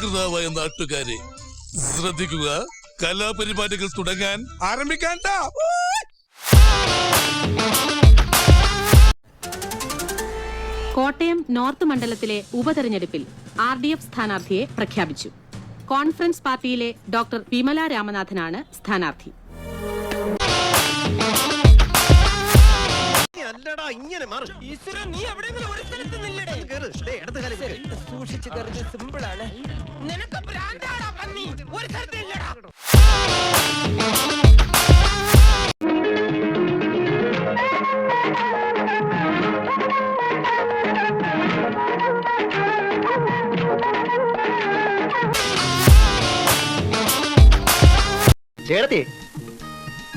പ്രിയപ്പെട്ട നാട്ടുകാരെ ശ്രദ്ധിക്കുക. കലാപരിപാടികൾ തുടങ്ങാൻ ആരംഭിക്കാൻ കോട്ടയം നോർത്ത് മണ്ഡലത്തിലെ ഉപതെരഞ്ഞെടുപ്പിൽ ആർ ഡി എഫ് സ്ഥാനാർത്ഥിയെ പ്രഖ്യാപിച്ചു. കോൺഫറൻസ് പാർട്ടിയിലെ ഡോക്ടർ വിമല രാമനാഥനാണ് സ്ഥാനാർത്ഥി. അല്ലടാ ഇങ്ങനെ മാറ്. നീ എവിടെയെങ്കിലും ഒരു സ്ഥലത്ത് നില്ലടേ. സൂക്ഷിച്ച് കയറുന്നത് സിമ്പിൾ ആണ് നിനക്ക് ഭ്രാന്താടാ പന്നി. ഒരു സ്ഥലത്ത് ഇല്ലടാ. ചേട്ടത്തി.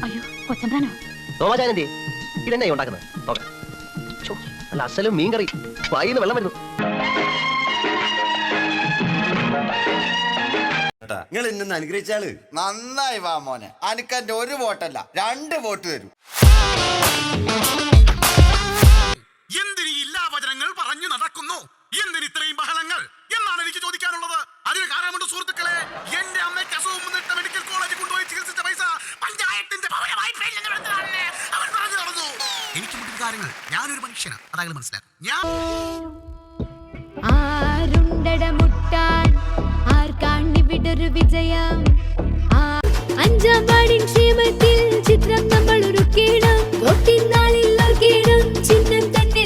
അയ്യോ കൊച്ചമ്പ്രാനോ? തോമാചാനന്തി ഇതെന്നെ ഉണ്ടാക്കുന്നത്? നോക്കാം. നല്ല അസലും മീൻകറി. വായിന്ന് വെള്ളം വരുന്നു. നിങ്ങൾ ഇന്നെ അനുഗ്രഹിച്ചാൾ? നന്നായി വാ മോനെ. അനക്കെന്റെ ഒരു വോട്ടല്ല രണ്ട് വോട്ട് തരും. എന്തിന് ഇല്ലാ വചനങ്ങൾ പറഞ്ഞു നടക്കുന്നു? എന്തിന് ഇത്രയും ബഹളങ്ങൾ? എന്നാണ് എനിക്ക് ചോദിക്കാനുള്ളത്. അതിന് കാരണമുണ്ട് സുഹൃത്തുക്കളെ എന്റെ അമ്മയ്ക്ക് അസുഖം വന്നിട്ട് മെഡിക്കൽ കോളേജിൽ കൊണ്ടുപോയി ചികിത്സിച്ച പൈസ പഞ്ചായത്തിന്റെ അവർ പറഞ്ഞു നടന്നു. എനിക്ക് മുട്ടിൽ കാര്യങ്ങൾ. ഞാനൊരു മനുഷ്യനാണ് അതായത് മനസ്സിലാക്കും ഞാൻ ആരുണ്ടട മുട്ടാൻ ആർക്കാണിവിടൊരു വിജയം ആ അഞ്ചാം വാർഡിൻ ക്ഷേമത്തിൽ ചിത്രം നമ്മൾ ഒരുക്കണം വോട്ടിൻ നാളിൽ ഒരുക്കണം ചിഹ്നം തന്നെ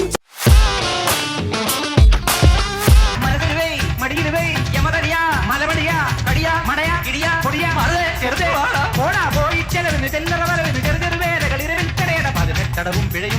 ചെറുതേ പോടാ പോയി ചെലവിന് ചെല്ലറ വരവിന് ചെറുതെറു വേലകളിരവിൽ തടയട പതിനെട്ടടവും പിഴയും